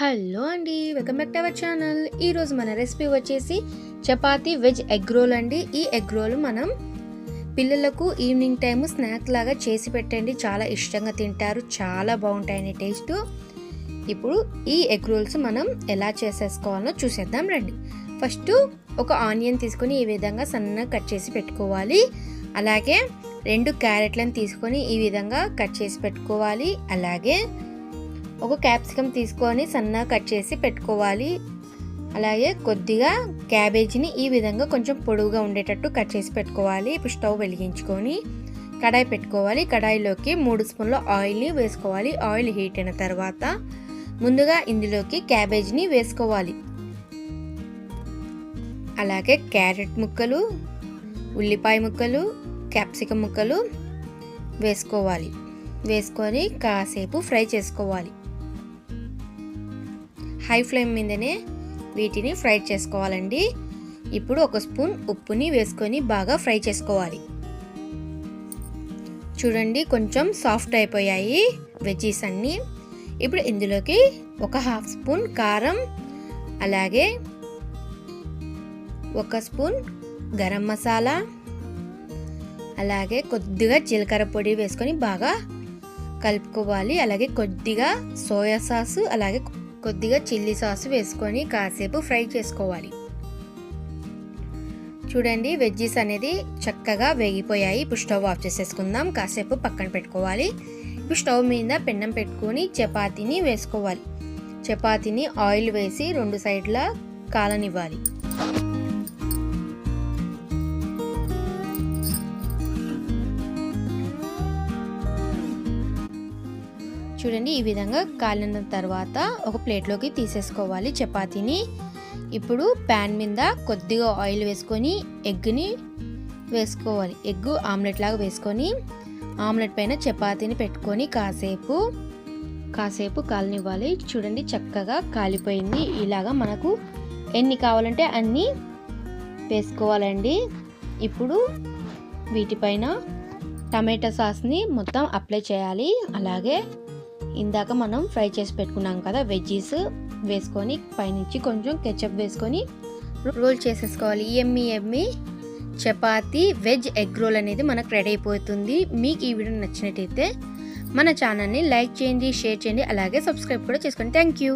Hello అండి welcome back to our channel. ఈరోజు మన రెసిపీ వచ్చేసి చపాతీ వెజ్ ఎగ్ రోల్ అండి. ఈ ఎగ్ రోల్ మనం పిల్లలకు ఈవినింగ్ టైము స్నాక్ లాగా చేసి పెట్టండి. చాలా ఇష్టంగా తింటారు చాలా బాగుంటాయని టేస్ట్. ఇప్పుడు ఈ ఎగ్ రోల్స్ మనం ఎలా చేసేసుకోవాలో చూసేద్దాం రండి. ఫస్ట్ ఒక ఆనియన్ తీసుకొని ఈ విధంగా సన్నగా కట్ చేసి పెట్టుకోవాలి. అలాగే రెండు క్యారెట్లను తీసుకొని ఈ విధంగా కట్ చేసి పెట్టుకోవాలి. అలాగే ఒక క్యాప్సికమ్ తీసుకొని సన్నగా కట్ చేసి పెట్టుకోవాలి. అలాగే కొద్దిగా క్యాబేజీని ఈ విధంగా కొంచెం పొడవుగా ఉండేటట్టు కట్ చేసి పెట్టుకోవాలి. ఇప్పుడు స్టవ్ వెలిగించుకొని కడాయి పెట్టుకోవాలి. కడాయిలోకి మూడు స్పూన్ల ఆయిల్ని వేసుకోవాలి. ఆయిల్ హీట్ అయిన తర్వాత ముందుగా ఇందులోకి క్యాబేజీని వేసుకోవాలి. అలాగే క్యారెట్ ముక్కలు ఉల్లిపాయ ముక్కలు క్యాప్సికమ్ ముక్కలు వేసుకోవాలి. వేసుకొని కాసేపు ఫ్రై చేసుకోవాలి. హై ఫ్లేమ్ మీదనే వీటిని ఫ్రై చేసుకోవాలండి. ఇప్పుడు ఒక స్పూన్ ఉప్పుని వేసుకొని బాగా ఫ్రై చేసుకోవాలి. చూడండి కొంచెం సాఫ్ట్ అయిపోయాయి వెజ్జీస్ అన్నీ. ఇప్పుడు ఇందులోకి ఒక హాఫ్ స్పూన్ కారం అలాగే ఒక స్పూన్ గరం మసాలా అలాగే కొద్దిగా జీలకర్ర పొడి వేసుకొని బాగా కలుపుకోవాలి. అలాగే కొద్దిగా సోయా సాసు అలాగే కొద్దిగా చిల్లీ సాస్ వేసుకొని కాసేపు ఫ్రై చేసుకోవాలి. చూడండి వెజ్జీస్ అనేది చక్కగా వేగిపోయాయి. ఇప్పుడు స్టవ్ ఆఫ్ చేసేసుకుందాం. కాసేపు పక్కన పెట్టుకోవాలి. ఇప్పుడు స్టవ్ మీద పెన్నం పెట్టుకొని చపాతీని వేసుకోవాలి. చపాతీని ఆయిల్ వేసి రెండు సైడ్ల కాలనివ్వాలి. చూడండి ఈ విధంగా కాలిన తర్వాత ఒక ప్లేట్లోకి తీసేసుకోవాలి చపాతీని. ఇప్పుడు ప్యాన్ మీద కొద్దిగా ఆయిల్ వేసుకొని ఎగ్ని వేసుకోవాలి. ఎగ్ ఆమ్లెట్ లాగా వేసుకొని ఆమ్లెట్ పైన చపాతీని పెట్టుకొని కాసేపు కాసేపు కాలనివ్వాలి. చూడండి చక్కగా కాలిపోయింది. ఇలాగా మనకు ఎన్ని కావాలంటే అన్నీ వేసుకోవాలండి. ఇప్పుడు వీటిపైన టమాటా సాస్ని మొత్తం అప్లై చేయాలి. అలాగే ఇందాక మనం ఫ్రై చేసి పెట్టుకున్నాం కదా వెజ్జీస్ వేసుకొని పైనుంచి కొంచెం కెచప్ వేసుకొని రోల్ చేసేసుకోవాలి. ఎమ్మి ఎమ్మి చపాతీ వెజ్ ఎగ్ రోల్ అనేది మనకు రెడీ అయిపోతుంది. మీకు ఈ వీడియో నచ్చినట్టయితే మన ఛానల్ని లైక్ చేయండి షేర్ చేయండి అలాగే సబ్స్క్రైబ్ కూడా చేసుకోండి. Thank you.